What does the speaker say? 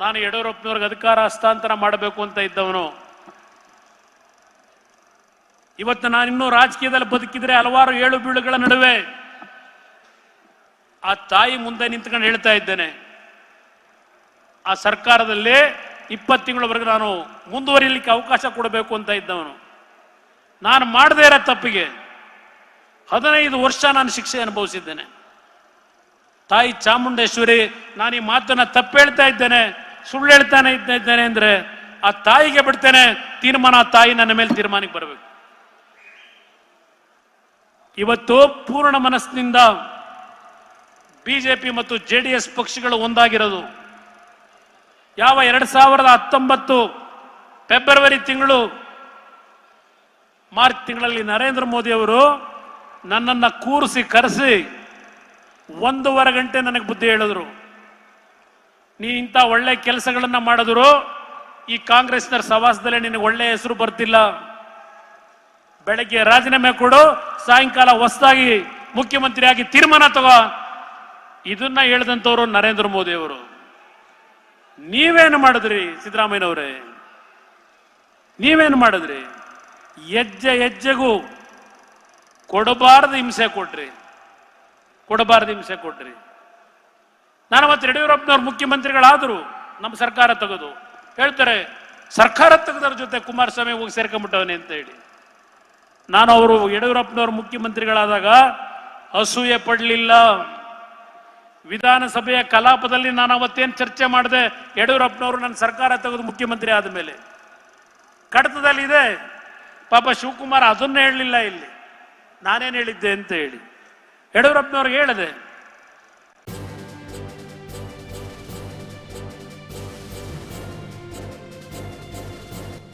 ನಾನು ಯಡಿಯೂರಪ್ಪನವ್ರಿಗೆ ಅಧಿಕಾರ ಹಸ್ತಾಂತರ ಮಾಡಬೇಕು ಅಂತ ಇದ್ದವನು. ಇವತ್ತು ನಾನಿನ್ನೂ ರಾಜಕೀಯದಲ್ಲಿ ಬದುಕಿದ್ರೆ ಹಲವಾರು ಏಳು ಬೀಳುಗಳ ನಡುವೆ ಆ ತಾಯಿ ಮುಂದೆ ನಿಂತ್ಕೊಂಡು ಹೇಳ್ತಾ ಇದ್ದೇನೆ. ಆ ಸರ್ಕಾರದಲ್ಲಿ ಇಪ್ಪತ್ತು ತಿಂಗಳವರೆಗೆ ನಾನು ಮುಂದುವರಿಯಲಿಕ್ಕೆ ಅವಕಾಶ ಕೊಡಬೇಕು ಅಂತ ಇದ್ದವನು. ನಾನು ಮಾಡದೇ ಇರೋ ತಪ್ಪಿಗೆ ಹದಿನೈದು ವರ್ಷ ನಾನು ಶಿಕ್ಷೆ ಅನುಭವಿಸಿದ್ದೇನೆ. ತಾಯಿ ಚಾಮುಂಡೇಶ್ವರಿ, ನಾನು ಈ ಮಾತನ್ನ ತಪ್ಪು ಹೇಳ್ತಾ ಇದ್ದೇನೆ. ಸುಳ್ಳು ಹೇಳ್ತಾನೆ ಇದ್ದ- ಇದ್ದೇನೆ ಅಂದ್ರೆ ಆ ತಾಯಿಗೆ ಬಿಡ್ತೇನೆ, ತೀರ್ಮಾನ ತಾಯಿ ನನ್ನ ಮೇಲೆ ತೀರ್ಮಾನಕ್ಕೆ ಬರಬೇಕು. ಇವತ್ತು ಪೂರ್ಣ ಮನಸ್ಸಿನಿಂದ ಬಿಜೆಪಿ ಮತ್ತು ಜೆ ಡಿ ಎಸ್ ಪಕ್ಷಗಳು ಒಂದಾಗಿರೋದು. ಯಾವ ಎರಡ್ ಸಾವಿರದ ಹತ್ತೊಂಬತ್ತು ಫೆಬ್ರವರಿ ತಿಂಗಳು, ಮಾರ್ಚ್ ತಿಂಗಳಲ್ಲಿ ನರೇಂದ್ರ ಮೋದಿ ಅವರು ನನ್ನನ್ನ ಕೂರಿಸಿ, ಕರೆಸಿ ಒಂದೂವರೆ ಗಂಟೆ ನನಗೆ ಬುದ್ಧಿ ಹೇಳಿದ್ರು. ನೀ ಇಂಥ ಒಳ್ಳೆ ಕೆಲಸಗಳನ್ನ ಮಾಡಿದ್ರು, ಈ ಕಾಂಗ್ರೆಸ್ನ ಸವಾಸದಲ್ಲೇ ನಿನಗೆ ಒಳ್ಳೆ ಹೆಸರು ಬರ್ತಿಲ್ಲ. ಬೆಳಗ್ಗೆ ರಾಜೀನಾಮೆ ಕೊಡು, ಸಾಯಂಕಾಲ ಹೊಸದಾಗಿ ಮುಖ್ಯಮಂತ್ರಿಯಾಗಿ ತೀರ್ಮಾನ ತಗೋ. ಇದನ್ನ ಹೇಳಿದಂಥವ್ರು ನರೇಂದ್ರ ಮೋದಿ ಅವರು. ನೀವೇನು ಮಾಡಿದ್ರಿ ಸಿದ್ದರಾಮಯ್ಯನವರೇ? ನೀವೇನು ಮಾಡಿದ್ರಿ? ಹೆಜ್ಜೆ ಹೆಜ್ಜೆಗೂ ಕೊಡಬಾರದು ಹಿಂಸೆ ಕೊಟ್ರಿ. ಕೊಡಬಾರದು ಹಿಂಸೆ ಕೊಟ್ರಿ. ನಾನು ಮತ್ತೆ ಯಡಿಯೂರಪ್ಪನವ್ರು ಮುಖ್ಯಮಂತ್ರಿಗಳಾದರು ನಮ್ಮ ಸರ್ಕಾರ ತೆಗೆದು ಹೇಳ್ತಾರೆ, ಸರ್ಕಾರ ತೆಗೆದವ್ರ ಜೊತೆ ಕುಮಾರಸ್ವಾಮಿ ಹೋಗಿ ಸೇರ್ಕೊಂಡ್ಬಿಟ್ಟವನೇ ಅಂತ ಹೇಳಿ. ನಾನು ಅವರು ಯಡಿಯೂರಪ್ಪನವ್ರು ಮುಖ್ಯಮಂತ್ರಿಗಳಾದಾಗ ಅಸೂಯೆ ಪಡಲಿಲ್ಲ. ವಿಧಾನಸಭೆಯ ಕಲಾಪದಲ್ಲಿ ನಾನು ಅವತ್ತೇನು ಚರ್ಚೆ ಮಾಡಿದೆ, ಯಡಿಯೂರಪ್ಪನವರು ನನ್ನ ಸರ್ಕಾರ ತೆಗೆದು ಮುಖ್ಯಮಂತ್ರಿ ಆದ ಮೇಲೆ ಕಡತದಲ್ಲಿ ಇದೆ. ಪಾಪ ಶಿವಕುಮಾರ್ ಅದನ್ನೇ ಹೇಳಲಿಲ್ಲ ಇಲ್ಲಿ. ನಾನೇನು ಹೇಳಿದ್ದೆ ಅಂತ ಹೇಳಿ. ಯಡಿಯೂರಪ್ಪನವ್ರಿಗೆ ಹೇಳಿದೆ